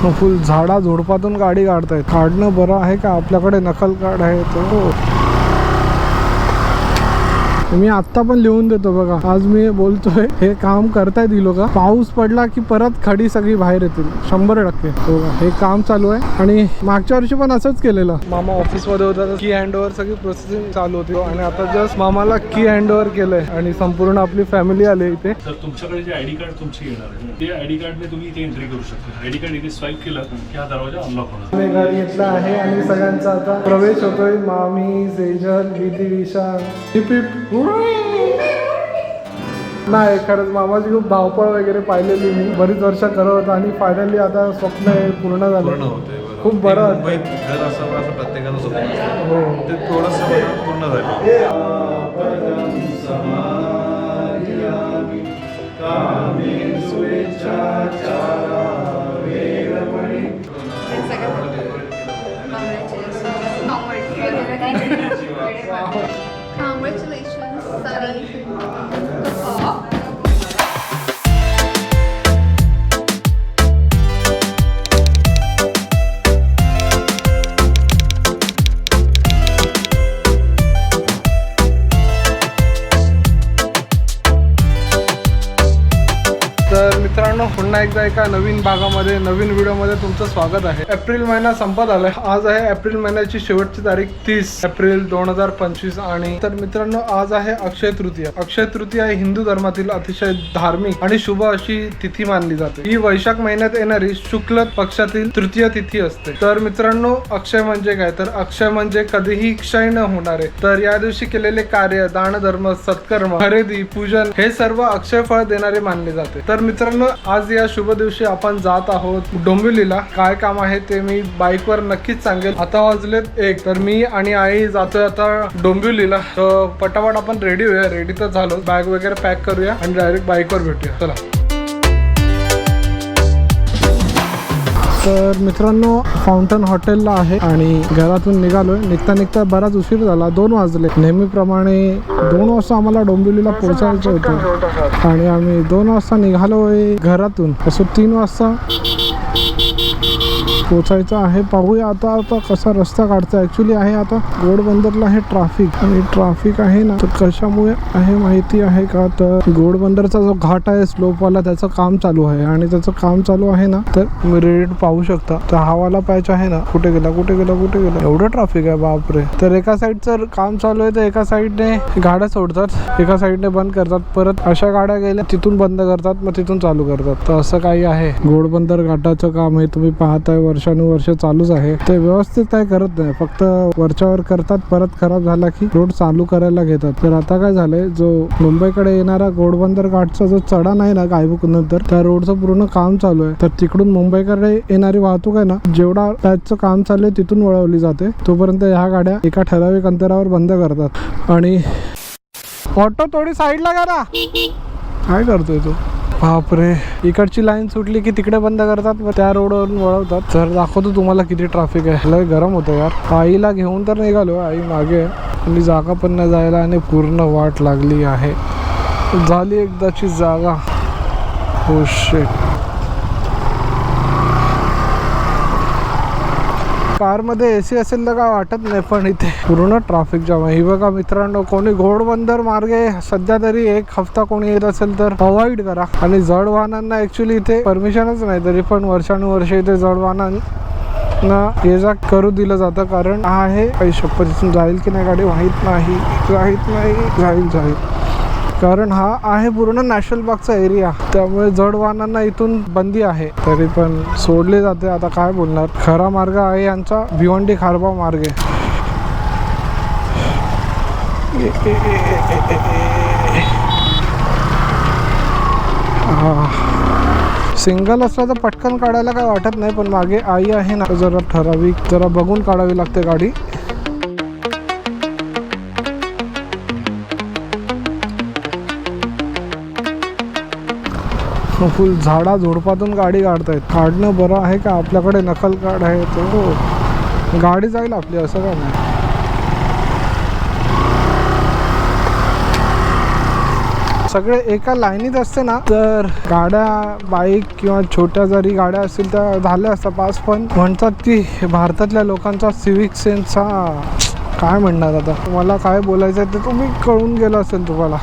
फुल झाडा झुडपातून गाडी काढतायत. काढणं बरं आहे का? आपल्याकडे नकल कार्ड आहे तो हो. मी आत्ता पण लिहून देतो बघा. आज मी बोलतोय हे काम करतायत ही लोक. पाऊस पडला की परत खडी सगळी बाहेर येतील. शंभर टक्के. हो? हे काम चालू आहे. आणि मागच्या वर्षी पण असंच केलेलं. मामा ऑफिसमध्ये होता की हँड ओव्हर सगळी प्रोसेसिंग चालू होती. आणि आता जस्ट मामाला की हँड ओव्हर केलंय. आणि संपूर्ण आपली फॅमिली आली इथे. तुमच्याकडे जे आयडी कार्ड तुमचे येणार आहे. ते आयडी कार्डने तुम्ही इथे एंट्री करू शकता. आयडी कार्ड इथे स्वाईप केलं की हा दरवाजा अनलॉक होणार. घर घेतला आहे आणि सगळ्यांचा आता प्रवेश होतोय. मामी सेजल विधी विशाल. Heap heap. नाही खरंच मामाची खूप धावपळ वगैरे पाहिलेली मी बरीच वर्ष करत होता आणि फायनली आता स्वप्न हे पूर्ण पूर्ण झालं होते. खूप बरं एक वाटतं. मुंबईत घर असावं असं प्रत्येकानं स्वप्न असतं. हो ते थोडंसं मला पूर्ण झालं 二了 मित्रांनो पुन्हा एकदा एका नवीन भागामध्ये नवीन व्हिडिओमध्ये तुमचं स्वागत आहे. एप्रिल महिना संपत आलाय आज आहे एप्रिल महिन्याची शेवटची तारीख तीस एप्रिल दोन हजार पंचवीस आणि तर मित्रांनो आज आहे अक्षय तृतीया. अक्षय तृतीया ही हिंदू धर्मातील अतिशय धार्मिक आणि शुभ अशी तिथी मानली जाते. ही वैशाख महिन्यात येणारी शुक्ल पक्षातील तृतीय तिथी असते. तर मित्रांनो अक्षय म्हणजे काय? तर अक्षय म्हणजे कधीही क्षय न होणारे. तर या दिवशी केलेले कार्य दान धर्म सत्कर्म खरेदी पूजन हे सर्व अक्षय फळ देणारे मानले जाते. तर मित्रांनो आज या शुभ दिवशी आपण जात आहोत डोंबिवलीला. काय काम आहे ते मी बाईकवर नक्कीच सांगेल. आता वाजलेत एक तर मी आणि आई जातोय आता डोंबिवलीला. तर पटापट आपण रेडी होऊया. रेडी तर झालो बॅग वगैरे पॅक करूया आणि डायरेक्ट बाईकवर भेटूया. चला. तर मित्रांनो फाउंटन हॉटेलला आहे आणि घरातून निघालोय. निघता निघता बराच उशीर झाला. दोन वाजले. नेहमीप्रमाणे दोन वाजता आम्हाला डोंबिवलीला पोहोचायचं होतं. आणि आम्ही दोन वाजता निघालोय घरातून. असं तीन वाजता पोचायचं आहे. पाहूया आता आता कसा रस्ता काढचा ऍक्च्युली आहे आता गोडबंदरला आहे ट्राफिक आणि ट्राफिक आहे ना तर कशामुळे आहे माहिती आहे का? तर गोडबंदरचा जो घाट आहे स्लोपवाला त्याचं काम चालू आहे. आणि त्याचं काम चालू आहे ना तर तुम्ही रेड पाहू शकता. तर हावाला पॅच आहे ना कुठे गेला कुठे गेला कुठे गेला? एवढं ट्राफिक आहे बापरे. तर एका साईडचं काम चालू आहे तर एका साईडने गाड्या सोडतात. एका साईडने बंद करतात. परत अशा गाड्या गेल्या तिथून बंद करतात मग तिथून चालू करतात. तर असं काही आहे. घोडबंदर घाटाचं काम आहे तुम्ही पाहताय वर्षानुवर्ष चालूच आहे. ते व्यवस्थित काय करत नाही. फक्त वरच्यावर करतात परत खराब झाला की रोड चालू करायला घेतात. तर आता काय झालंय? जो मुंबईकडे येणारा घोडबंदर घाटचा जो चढा नाही ना गायबुक नंतर त्या रोडचं पूर्ण काम चालू आहे. तर तिकडून मुंबईकडे येणारी वाहतूक आहे ना जेवढा पॅचचं काम चालू आहे तिथून वळवली जाते. तोपर्यंत ह्या गाड्या एका ठराविक अंतरावर बंद करतात. आणि ऑटो थोडी साईडला करा. काय करतोय तू? बापरे. इकडची लाईन सुटली की तिकडे बंद करतात मग त्या रोडवरून वळवतात. तर दाखवतो तुम्हाला किती ट्रॅफिक आहे. लय गरम होतं यार. आईला घेऊन तर निघालो आई मागे. आणि जागा पण नाही जायला आणि पूर्ण वाट लागली आहे. झाली एकदाची जागा. Oh हो शेट कारमध्ये ए सी असेल तर काय वाटत नाही पण इथे पूर्ण ट्रॅफिक जाम आहे. ही बघा मित्रांनो कोणी घोडबंदर मार्गे सध्या तरी एक हफ्ता कोणी येत असेल तर अवॉइड करा. आणि जड वाहनांना ऍक्च्युली इथे परमिशनच नाही तरी पण वर्षानुवर्ष इथे जड वाहनांना ये जा करू दिलं जातं. कारण आहे काही शपथ जाईल की नाही गाडी? माहीत नाही. माहीत नाही. जाईल जाईल. कारण हा आहे पूर्ण नॅशनल पार्कचा एरिया. त्यामुळे जड वाहनांना इथून बंदी आहे. तरी पण सोडले जाते. आता काय बोलणार? खरा मार्ग आहे यांचा भिवंडी खारबा मार्ग. आहे सिंगल असला तर पटकन काढायला काय वाटत नाही पण मागे आई आहे ना जरा ठराविक जरा बघून काढावी लागते गाडी. फुल झाडा झुडपातून गाडी काढतायत. काढणं बरं आहे का? आपल्याकडे नकल कार्ड आहे तो हो. गाडी जाईल आपली असं का नाही? सगळे एका लाईनीत असते ना तर गाड्या बाईक किंवा छोट्या जरी गाड्या असतील त्या झाल्या असतात पास पण म्हणतात की भारतातल्या लोकांचा सिविक सेन्सचा काय म्हणणार आता? मला काय बोलायचं आहे ते तुम्ही कळून गेलं असेल तुम्हाला.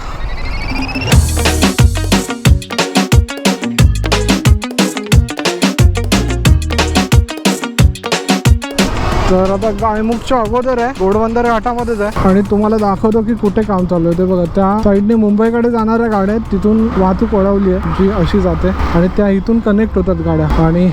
तर आता गायमुखच्या अगोदर आहे घोडबंदर घाटामध्येच आहे. आणि तुम्हाला दाखवतो की कुठे काम चालू आहे. ते बघा त्या साईडने मुंबईकडे जाणाऱ्या गाड्या आहेत तिथून वाहतूक वळवली आहे जी अशी जाते. आणि त्या इथून कनेक्ट होतात गाड्या. आणि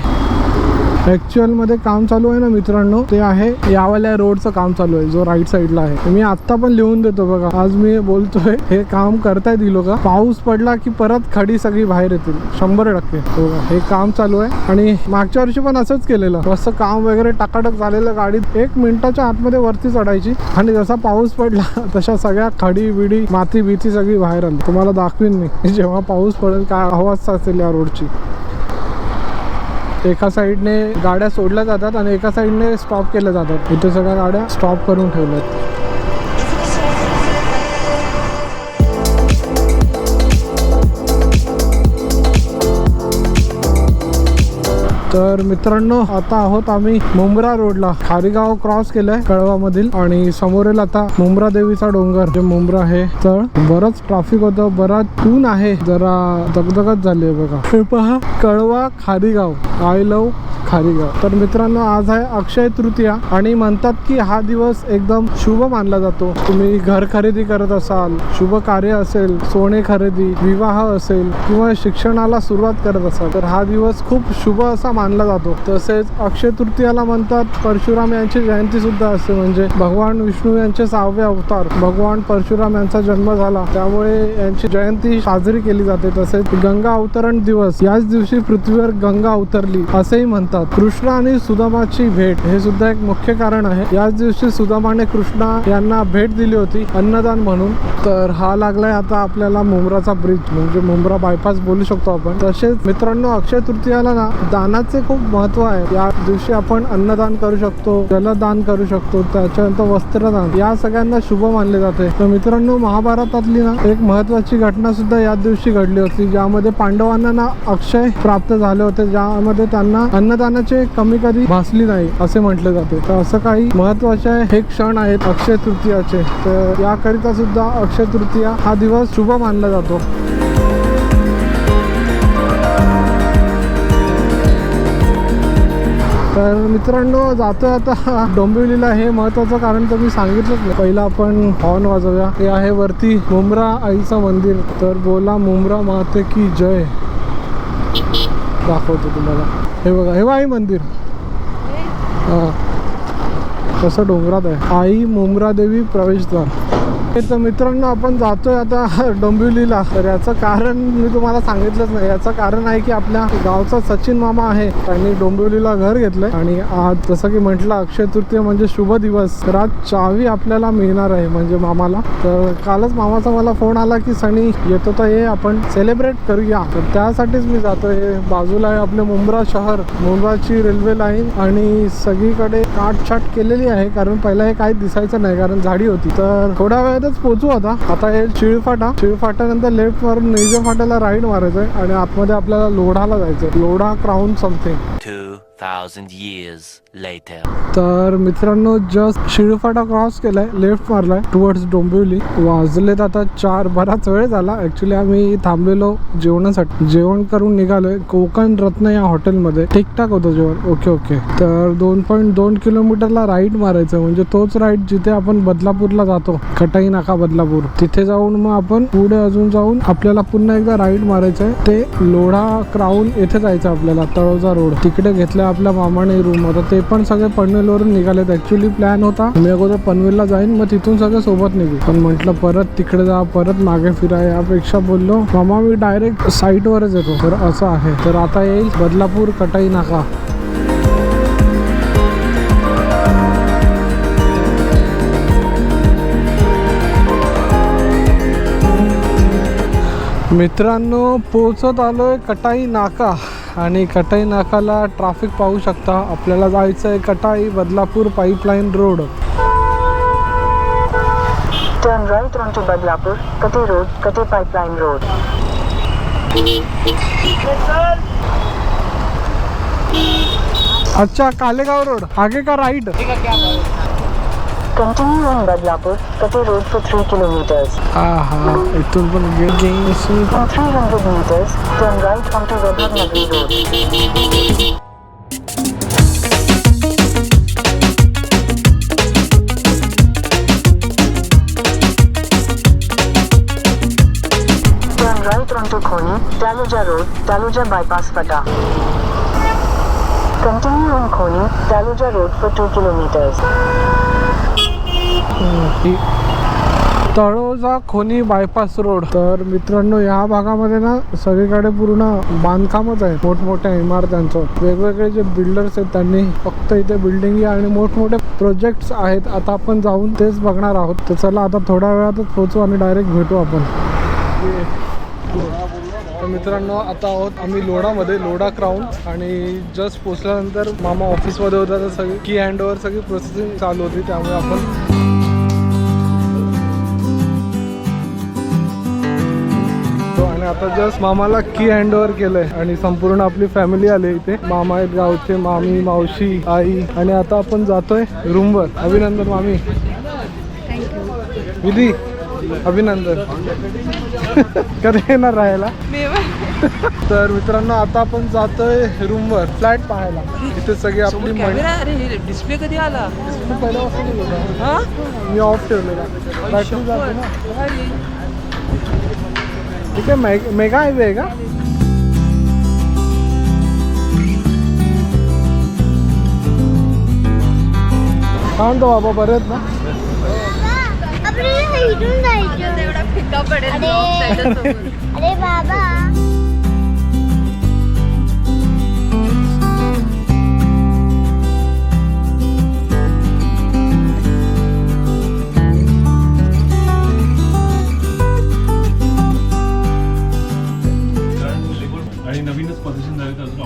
ऍक्च्युअलमध्ये काम चालू आहे ना मित्रांनो? ते आहे यावाल्या रोडचं काम चालू आहे जो राईट साईडला आहे. मी आत्ता पण लिहून देतो बघा. आज मी बोलतोय हे काम करतायत ही लोक. पाऊस पडला की परत खडी सगळी बाहेर येतील. शंभर टक्के. हो बघा, हे काम चालू आहे. आणि मागच्या वर्षी पण असंच केलेलं. असं काम वगैरे टाकाटक झालेलं गाडीत. एक मिनिटाच्या आतमध्ये वरती चढायची. आणि जसा पाऊस पडला तशा सगळ्या खडी बिडी माती बिती सगळी बाहेर आली. तुम्हाला दाखवीन मी. जेव्हा पाऊस पडेल काय अवस्था असेल या रोडची? एका साईडने गाड्या सोडल्या जातात आणि एका साईडने स्टॉप केल्या जातात. इथे सगळ्या गाड्या स्टॉप करून ठेवल्यात. तर मित्रांनो आता आहोत आम्ही मुंब्रा रोडला. खारीगाव क्रॉस केलंय कळवा मधील आणि समोरील आता मुंब्रा देवीचा डोंगर जे मुंब्रा आहे. तर बरंच ट्रॅफिक होतं बराच ऊन आहे. जरा दगदगच झाली आहे बघा. हे पहा कळवा खारीगाव. I love खारीगाव. तर मित्रांनो आज आहे अक्षय तृतीया आणि म्हणतात की हा दिवस एकदम शुभ मानला जातो. तुम्ही घर खरेदी करत असाल शुभ कार्य असेल सोने खरेदी विवाह असेल किंवा शिक्षणाला सुरुवात करत असाल तर हा दिवस खूप शुभ असा मानला जातो. तसेच अक्षय तृतीयाला म्हणतात परशुराम यांची जयंती सुद्धा असते. म्हणजे भगवान विष्णू यांचे सहावे अवतार भगवान परशुराम यांचा जन्म झाला. त्यामुळे यांची जयंती साजरी केली जाते. तसेच गंगा अवतरण दिवस याच दिवशी पृथ्वीवर गंगा अवतरली असेही म्हणतात. कृष्ण आणि सुदामाची भेट हे सुद्धा एक मुख्य कारण आहे. याच दिवशी सुदामाने कृष्णा यांना भेट दिली होती अन्नदान म्हणून. तर हा लागलाय आता आपल्याला मुंब्राचा ब्रिज म्हणजे मुंब्रा बायपास बोलू शकतो आपण. तसेच मित्रांनो अक्षय तृतीयाला ना दानाचे खूप महत्त्व आहे. या दिवशी आपण अन्नदान करू शकतो जलदान करू शकतो त्याच्यानंतर वस्त्रदान. या सगळ्यांना शुभ मानले जाते. तर मित्रांनो महाभारतातली ना एक महत्वाची घटना सुद्धा याच दिवशी घडली होती ज्यामध्ये पांडवांना ना अक्षय प्राप्त झाले होते ज्यामध्ये त्यांना अन्नदानाचे कमी कधी भासली नाही असे म्हटले जाते. तर असं काही महत्त्वाचे हे क्षण आहेत अक्षय तृतीयाचे. तर याकरिता सुद्धा अक्षय तृतीया हा दिवस शुभ मानला जातो. तर मित्रांनो जातोय आता डोंबिवलीला. हे महत्वाचं कारण तर मी सांगितलंच नाही. पहिला आपण हॉर्न वाजवूया. हे आहे वरती मुंब्रा आईचं मंदिर. तर बोला मुंब्रा माते की जय. दाखवतो तुम्हाला. हे बघा हे बघा आई मंदिर. हा. कसं डोंगरात आहे? आई मुंब्रा देवी प्रवेशद्वार. हे तर मित्रांनो आपण जातोय आता डोंबिवलीला. तर याचं कारण मी तुम्हाला सांगितलंच नाही. याचं कारण आहे की आपल्या गावचा सचिन मामा आहे. त्यांनी डोंबिवलीला घर घेतलंय. आणि आज जसं की म्हटलं अक्षय तृतीय म्हणजे शुभ दिवस. तर आज चावी आपल्याला मिळणार आहे म्हणजे मामाला. तर कालच मामाचा मला फोन आला की सनी येतो तर ये आपण सेलिब्रेट करूया. तर त्यासाठीच मी जातोय. बाजूला आहे आपले मुंब्रा शहर मुंब्राची रेल्वे लाईन आणि सगळीकडे काटछाट केलेली आहे कारण पहिला हे काही दिसायचं नाही कारण झाडी होती. तर थोड्या वेळातच पोचू आता. आता हे शिळफाटा. शिळफाट्यानंतर लेफ्ट मारून निजे फाट्याला राईट मारायचं आहे आणि आतमध्ये आपल्याला लोढाला जायचं लोढा क्राऊन समथिंग तर मित्रांनो जस्ट शिळफाटा क्रॉस केलाय लेफ्ट मारलाय टुवर्ड्स डोंबिवली. वाजलेत आता चार बराच वेळ झाला. ऍक्च्युली आम्ही थांबलेलो जेवणासाठी. जेवण करून निघालोय. कोकण रत्न या हॉटेलमध्ये ठीकठाक होतं जेवण. ओके ओके तर दोन पॉईंट दोन किलोमीटरला राईट मारायचं. म्हणजे तोच राईट जिथे आपण बदलापूरला जातो. कटाई नाका बदलापूर. तिथे जाऊन मग आपण पुढे अजून जाऊन आपल्याला पुन्हा एकदा राईट मारायचंय. ते लोढा क्राऊन येथे जायचं आपल्याला तळोजा रोड तिकडे घेतलं आपल्या मामाने रूम आता ते पण सगळे पनवेलवरून निघालेत. ऍक्च्युली प्लॅन होता. मी अगोदर पनवेलला जाईन मग तिथून सगळे सोबत निघू. पण म्हटलं परत तिकडे जा परत मागे फिरा यापेक्षा बोललो. मामा मी डायरेक्ट साईटवरच येतो. तर असं आहे. तर आता येईल. बदलापूर कटाई नाका. मित्रांनो पोचत आलोय कटाई नाका. आणि कटाई नाकाला ट्रॅफिक पाहू शकता. आपल्याला जायचं आहे Katai Badlapur pipeline road Turn right onto Badlapur, Kate Road, Kate Pipeline Road. अच्छा कालेगाव रोड आगे का right Continue on Badlapur, Pate Road for 3 kilometers. Aha, it will be getting soon. In 300 meters, turn right onto Vedhar Nagri Road. Turn right onto Khoni, Taluja Road, Taluja Bypass Pata. Continue on Khoni, Taluja Road for 2 kilometers. Taloja Khoni bypass road तर मित्रांनो या भागामध्ये ना सगळीकडे पूर्ण बांधकामच आहे मोठमोठ्या इमारतांचं. वेगवेगळे जे बिल्डर्स आहेत त्यांनी फक्त इथे बिल्डिंग आणि मोठमोठे प्रोजेक्ट्स आहेत. आता आपण जाऊन तेच बघणार आहोत. तर चला आता थोड्या वेळातच पोहोचू आणि डायरेक्ट भेटू आपण. तर मित्रांनो आता आहोत आम्ही लोडामध्ये लोडा क्राऊन आणि जस्ट पोचल्यानंतर मामा ऑफिसमध्ये होता. तर सगळी की हँडओव्हर सगळी प्रोसेसिंग चालू होती. त्यामुळे आपण आता जस्ट मामाला की हँडओव्हर केलंय आणि संपूर्ण आपली फॅमिली आली इथे. मामा आहेत गावचे मामी मावशी आई. आणि आता आपण जातोय रूमवर. अभिनंदन मामी. विधी अभिनंदन. कधी येणार राहायला? तर मित्रांनो आता आपण जातोय रूमवर फ्लॅट पाहायला. इथे सगळी आपली डिस्प्ले कधी आला. हा? मी ऑफ ठेवलेला. ठीक आहे मेग मेगा हायवे आहे का? काय म्हणतो बाबा बरं आहेत ना? आपल्याला जायचं फिका पडेल अरे बाबा.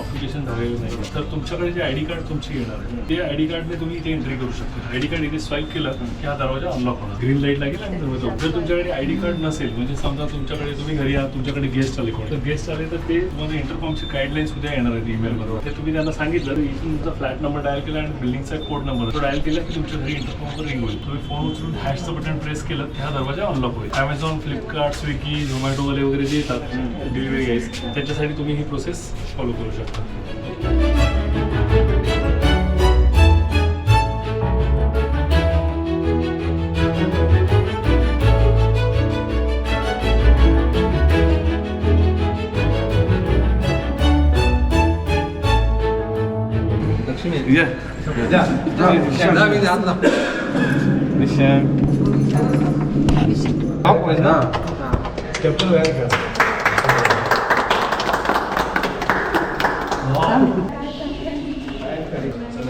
Welcome. रजिस्ट्रेशन तर झालेलं नाही. तर तुमच्याकडे जे आय डी कार्ड तुमचे येणार आहे ते आयडी कार्डने तुम्ही इथे एंट्री करू शकता. आयडी कार्ड इथे स्वाईप केलं की हा दरवाजा अनलॉक होणार. ग्रीन लाइट लागेल आणि दरवाजा जर तुमच्याकडे आय डी कार्ड नसेल म्हणजे समजा तुमच्याकडे तुम्ही घरी आहात तुमच्याकडे गेस्ट आले कोण. तर गेस्ट आले तर ते तुम्हाला इंटरकॉमचे गाईडलाईन्स उद्या येणार आहेत ईमेल बरोबर. ते तुम्ही त्यांना सांगितलं इथून तुमचा फ्लॅट नंबर डायल केला आणि बिल्डिंगचा कोड नंबर तो डायल केला की तुमच्या घरी इंटरकॉमवर रिंग होईल. तुम्ही फोन उचलून हॅशचं बटन प्रेस केलं त्या हा दरवाजा अनलॉक होईल. अमेझॉन फ्लिपकार्ट स्विगी झोमॅटो वाले वगैरे जे येतात डिलिव्हरी गाईज त्याच्यासाठी तुम्ही ही प्रोसेस फॉलो करू शकता. 예. 야, 남이 한다. 미션. 미션. 아, 뭐야? 겹쳐서 해야 돼.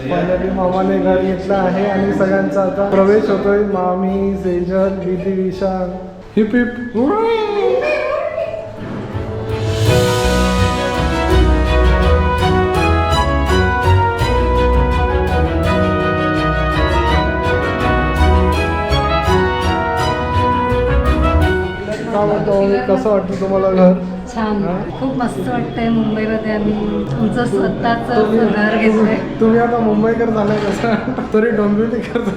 फायनली मामाने घर घेतलं आहे आणि सगळ्यांचा आता प्रवेश होतोय. मामी सेजल विधी विशाल. Heap heap. काय म्हणतो? कसं वाटतं तुम्हाला घर? छान. खूप मस्त वाटतंय मुंबईमध्ये आम्ही आमचं स्वतःच घर घेतलंय. तुम्ही आता मुंबईकर झालाय कसं? तरी डोंबिवलीकर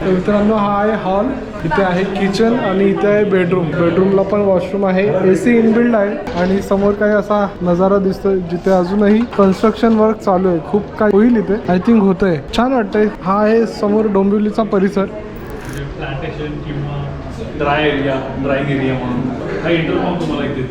तर मित्रांनो हा आहे हॉल. इथे आहे किचन आणि इथे आहे बेडरूम. बेडरूमला पण वॉशरूम आहे. ए सी इनबिल्ड आहे. आणि समोर काही असा नजारा दिसतोय जिथे अजूनही कन्स्ट्रक्शन वर्क चालू आहे. खूप काय होईल इथे. आय थिंक होतंय. छान वाटतंय. हा आहे समोर डोंबिवलीचा परिसर. प्लांटेशन किंवा ड्राय एरिया ड्राईंग एरिया म्हणून. हा इंटरकॉम तुम्हाला इथे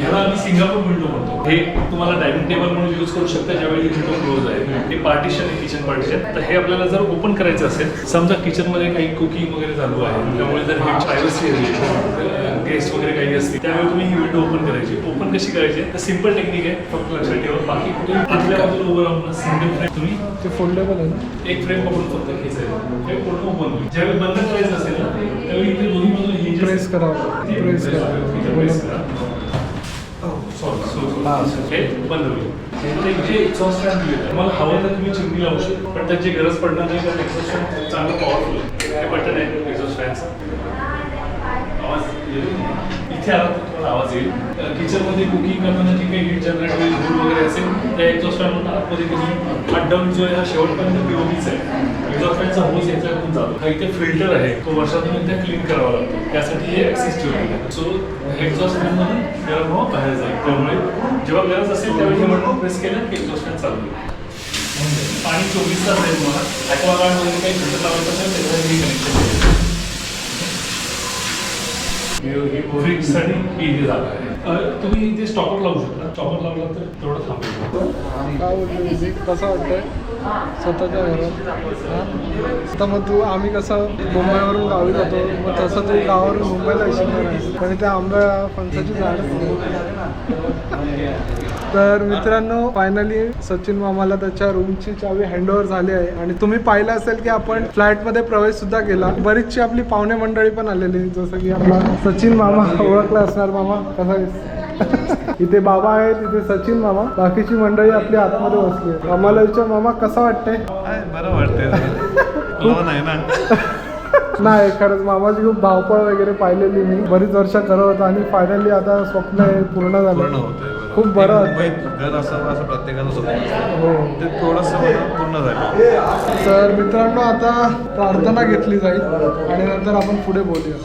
ह्याला आम्ही सिंगापूर विंडो म्हणतो. हे तुम्हाला डायनिंग टेबल म्हणून यूज करू शकता ज्यावेळी विंडो क्लोज आहे. हे पार्टिशन आहे किचन पार्टिशन तर हे आपल्याला जर ओपन करायचं असेल समजा किचनमध्ये काही कुकिंग वगैरे चालू आहे. त्यामुळे जर हे प्रायव्हसी गेस्ट वगैरे काही असतील त्यावेळी तुम्ही ही विंडो ओपन करायची. ओपन कशी करायची? तर सिंपल टेक्निक आहे फक्त लक्षात ठेवा. बाकी कुठे आतल्या बाजूला उभं राहून सिंगल फ्रेम तुम्ही ते फोल्डेबल आहे ना? एक फ्रेम पकडून फक्त खेचायचं हे ओपन होईल. ज्यावेळी बंद करायचं असेल ना त्यावेळी इथे दोन्ही बाजूला hinges प्रेस करावं प्रेस करा. तुम्हाला हवं तर तुम्ही चिमणी लावू शकता. पण त्याची गरज पडणार नाही कारण एक्झॉस्ट फॅन चांगलं पॉवरफुल हे बटन आहे एक्झॉस्ट एक्झॉस्ट फॅनचा आवाज येईल इथे आला. आवाज येईल. किचनमध्ये कुकिंग करताना जी काही हीट जनरेट होईल धूर वगैरे असेल त्या एक्झॉस्ट फॅन आतमध्ये तुम्ही हा डम जो आहे हा शेवटपर्यंत पीओपीच आहे. एक्झॉस्ट फॅनचा होस याच्यातून जातो. हा इथे फिल्टर आहे. तो वर्षातून एकदा क्लीन करावा लागतो. त्यासाठी हे ॲक्सिस ठेवलेलं आहे. सो एक्झॉस्ट फॅनमधून गरम हवा बाहेर जाईल. त्यामुळे जेव्हा गरज असेल त्यावेळी हे बटन प्रेस केलं की एक्झॉस्ट फॅन चालू होईल. पाणी चोवीस तास आहे तुम्हाला. ॲक्वागार्डमध्ये काही फिल्टर लावायचं असेल त्याच्यासाठी कनेक्शन फ्रीजसाठी इझी झालं आहे. अ, तुम्ही इथे स्टॉपर लावू शकता. स्टॉपर लावला तर तेवढं थांबेल कसं वाटतंय स्वतःच्या घरात. हा? आता मग तू आम्ही कसं मुंबईवरून गावी जातो मग तसं तू गावावरून मुंबईला येशील पण त्या आंब्या फणसाची झाड तर मित्रांनो फायनली सचिन मामाला त्याच्या रूमची चावी हँडओव्हर झाली आहे. आणि तुम्ही पाहिलं असेल की आपण फ्लॅटमध्ये प्रवेश सुद्धा केला. बरीचशी आपली पाहुणे मंडळी पण आलेली जसं की आपला सचिन मामा ओळखला असणार मामा. कसा इथे बाबा आहेत इथे सचिन मामा. बाकीची मंडळी आपली आतमध्ये बसली. आम्हाला विचार मामा कसा वाटतंय? बरं वाटतंय. नाही खरंच मामाची खूप धावपळ वगैरे पाहिलेली मी. बरीच वर्ष करत होता आणि फायनली आता स्वप्न हे पूर्ण झालं. खूप बरं. मुंबईत घर असावं असं प्रत्येकानं स्वप्न हो. ते थोडंसं मला पूर्ण झालं. तर मित्रांनो आता प्रार्थना घेतली जाईल. आणि नंतर आपण पुढे बोलूया.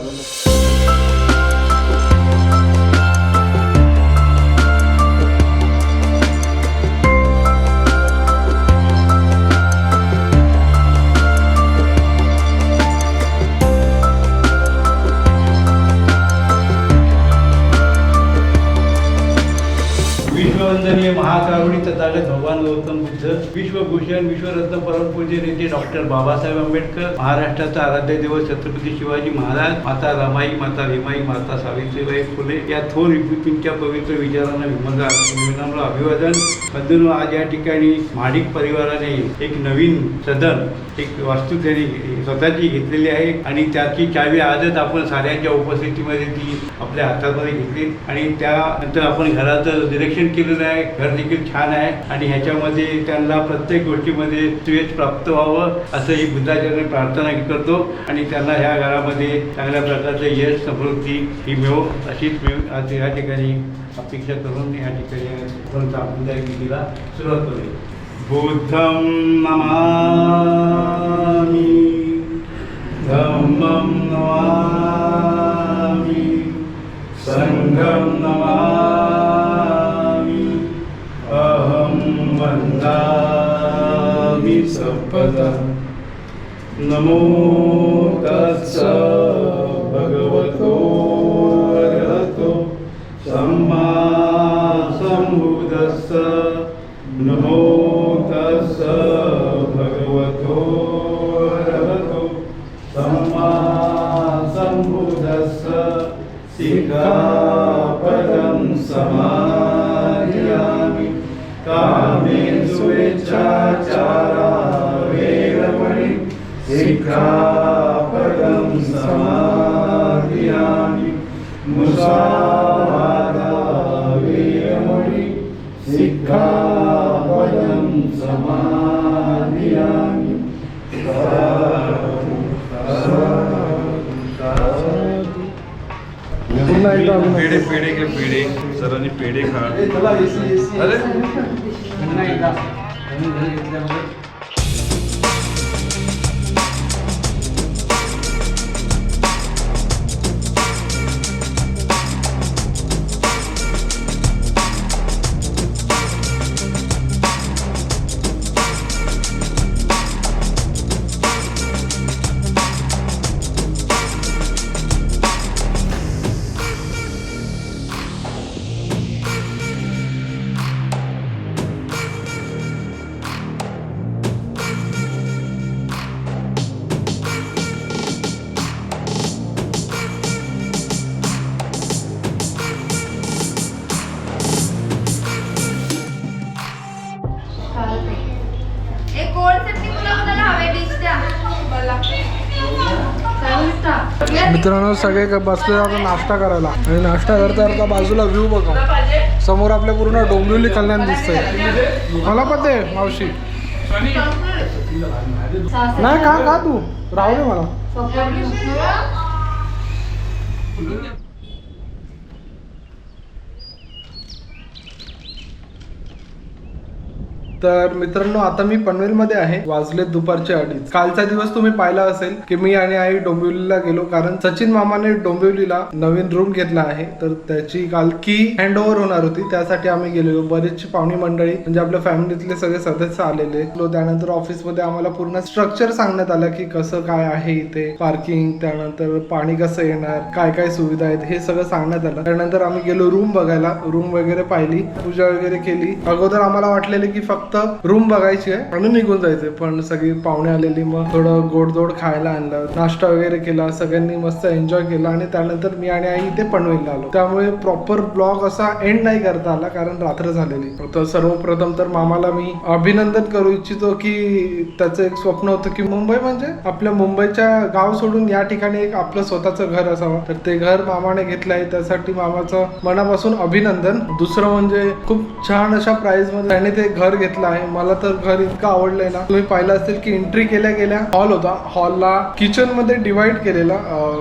विश्ववंदनीय महाकारुणी तथागत भगवान गौतम बुद्ध विश्वभूषण विश्वरत्न परमपूज्य नेते डॉक्टर बाबासाहेब आंबेडकर महाराष्ट्राचा आराध्य दिवस छत्रपती शिवाजी महाराज माता रमाई माता भीमाई माता सावित्रीबाई फुले या थोर विभूतींच्या पवित्र विचारांना विमला अभिवादन. बंधून आज या ठिकाणी महाडिक परिवाराने एक नवीन सदन एक वास्तू त्यांनी स्वतःची घेतलेली आहे आणि त्याची चावी आजच आपण साऱ्यांच्या उपस्थितीमध्ये ती आपल्या हातामध्ये घेतली आणि त्यानंतर आपण घराचं निरीक्षण केलेलं आहे. घर देखील छान आहे आणि ह्याच्यामध्ये त्यांना प्रत्येक गोष्टीमध्ये सुयश प्राप्त व्हावं असं ही बुद्धाचरण प्रार्थना करतो आणि त्यांना ह्या घरामध्ये चांगल्या प्रकारचं यश समृद्धी ही मिळो अशीच मिळो या ठिकाणी अपेक्षा करून या ठिकाणी आपण सुरुवात करूया. बुद्धं नमामि धम्मं नमामि सङ्घं नमामि नमो तत्स भगवतो अरहतो। सम्मा सम्बुद्धस्स नमो तत्स भगवतो अरहतो। सम्मा सम्बुद्धस्स सिक्खापदं समाधियामि कामे स्वेच्छाचारा सिक्खापदं समाधियामि। मुसावादा वेरमणि सिक्खापदं समाधियामि. पेढे पेढे के पेढे सरांनी पेढे खा. अरे मित्रांनो सगळे बसले आता नाश्ता करायला. आणि नाश्ता करता करता बाजूला व्ह्यू बघा. समोर आपल्या पूर्ण डोंबिवली कल्याण दिसतंय. मला पण ते मावशी. नाही का का तू. राहू दे मला. तर मित्रांनो आता मी पनवेलमध्ये आहे. वाजले दुपारचे अडीच. कालचा दिवस तुम्ही पाहिला असेल की मी आणि आई डोंबिवलीला गेलो कारण सचिन मामाने डोंबिवलीला नवीन रूम घेतला आहे. तर त्याची काल की हँड ओव्हर होणार होती त्यासाठी आम्ही गेलेलो. बरेचशी पाहुणी मंडळी म्हणजे आपल्या फॅमिलीतले सगळे सदस्य आलेले. त्यानंतर ऑफिसमध्ये आम्हाला पूर्ण स्ट्रक्चर सांगण्यात आलं की कसं काय आहे इथे पार्किंग त्यानंतर पाणी कसं येणार काय काय सुविधा आहेत हे सगळं सांगण्यात आलं. त्यानंतर आम्ही गेलो रूम बघायला. रूम वगैरे पाहिली पूजा वगैरे केली. अगोदर आम्हाला वाटलेले की फक्त रूम बघायची आहे आणि निघून जायचे पण सगळी पाहुणे आलेली मग थोडं गोडधोड खायला आणलं नाश्ता वगैरे केला सगळ्यांनी मस्त एन्जॉय केला आणि त्यानंतर मी आणि आई इथे पनवेलला आलो. त्यामुळे प्रॉपर ब्लॉग असा एंड नाही करता आला कारण रात्र झालेली. तर सर्वप्रथम तर मामाला मी अभिनंदन करू इच्छितो की त्याचं एक स्वप्न होतं की मुंबई म्हणजे आपल्या मुंबईच्या गाव सोडून या ठिकाणी एक आपलं स्वतःचं घर असावं. तर ते घर मामाने घेतलं आहे त्यासाठी मामाचं मनापासून अभिनंदन. दुसरं म्हणजे खूप छान अशा प्राइसमध्ये त्याने ते घर घेतलं. आहे. मला तर घर इतकं आवडलंय ना. तुम्ही पाहिलं असेल की एंट्री केल्या गेल्या. हॉल होता. हॉलला किचनमध्ये डिवाइड केलेला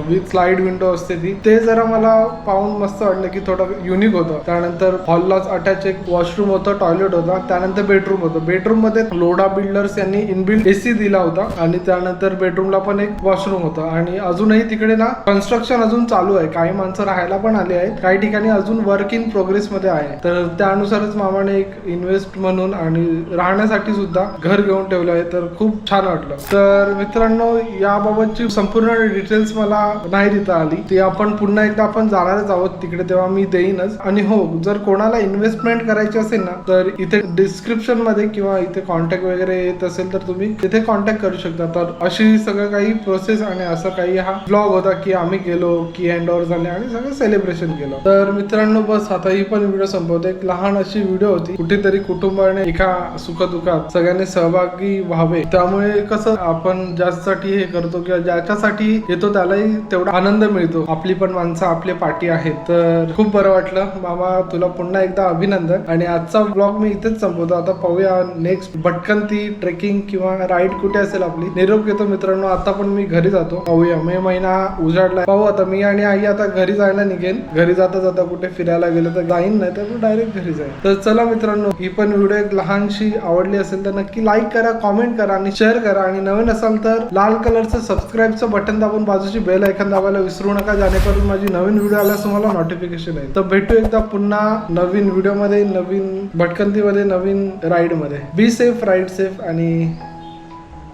विथ स्लाइड विंडो असते ती. ते जरा मला पाहून मस्त वाटलं की थोडं युनिक होतं. त्यानंतर हॉललाच अटॅच एक वॉशरूम होतं टॉयलेट होता. त्यानंतर बेडरूम होतं. बेडरूममध्ये लोडा बिल्डर्स यांनी इनबिल्ड एसी दिला होता. आणि त्यानंतर बेडरूमला पण एक वॉशरूम होतं. आणि अजूनही तिकडे ना कन्स्ट्रक्शन अजून चालू आहे. काही माणसं राहायला पण आली आहेत. काही ठिकाणी अजून वर्क इन प्रोग्रेस मध्ये आहे. तर त्यानुसारच मामाने एक इन्व्हेस्ट म्हणून आणि राहण्यासाठी सुद्धा घर घेऊन ठेवलं आहे तर खूप छान वाटलं. तर मित्रांनो याबाबतची संपूर्ण डिटेल्स मला नाही देता आली. ती आपण पुन्हा एकदा आपण जाणारच आहोत तिकडे तेव्हा मी देईनच. आणि हो जर कोणाला इन्व्हेस्टमेंट करायची असेल ना तर इथे डिस्क्रिप्शनमध्ये किंवा इथे कॉन्टॅक्ट वगैरे येत असेल तर तुम्ही तिथे कॉन्टॅक्ट करू शकता. तर अशी सगळं काही प्रोसेस आणि असं काही हा ब्लॉग होता की आम्ही गेलो की हँड ओव्हर झाले आणि सगळं सेलिब्रेशन केलं. तर मित्रांनो बस आता ही पण व्हिडिओ संपवते. एक लहान अशी व्हिडिओ होती. कुठेतरी कुटुंबाने एका सुखदुःखात सगळ्यांनी सहभागी व्हावे. त्यामुळे कसं आपण ज्यासाठी हे करतो किंवा ज्याच्यासाठी येतो त्यालाही तेवढा आनंद मिळतो. आपली पण माणसं आपले पाठी आहेत. तर खूप बरं वाटलं. मामा तुला पुन्हा एकदा अभिनंदन. आणि आजचा ब्लॉग मी इथेच संपवतो. आता पाहूया नेक्स्ट भटकंती ट्रेकिंग किंवा राईड कुठे असेल आपली? निरोप घेतो मित्रांनो. आता पण मी घरी जातो. पाहूया. मे महिना उजाडला पाहू आता मी आणि आई आता घरी जायला निघेन घरी जाता जाता कुठे फिरायला गेलो तर जाईन नाही तर डायरेक्ट घरी जाईन. तर चला मित्रांनो ही पण व्हिडिओ एक लहान लहानशी आवडली असेल तर नक्की लाईक करा कॉमेंट करा आणि शेअर करा. आणि नवीन असाल तर लाल कलरचं सबस्क्राईबचं बटन दाबून बाजूची बेल ऐकन दाबायला विसरू नका जेणेकरून माझी नवीन व्हिडिओ आल्यास तुम्हाला नोटिफिकेशन आहे तर भेटू एकदा पुन्हा नवीन व्हिडिओमध्ये नवीन भटकंतीमध्ये नवीन राईडमध्ये बी सेफ राईड सेफ आणि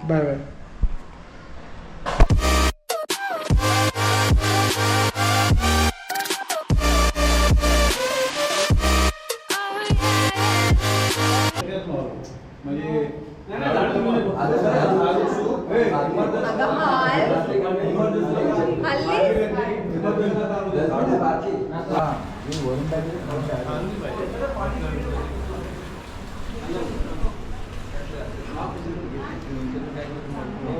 बाय बाय वरून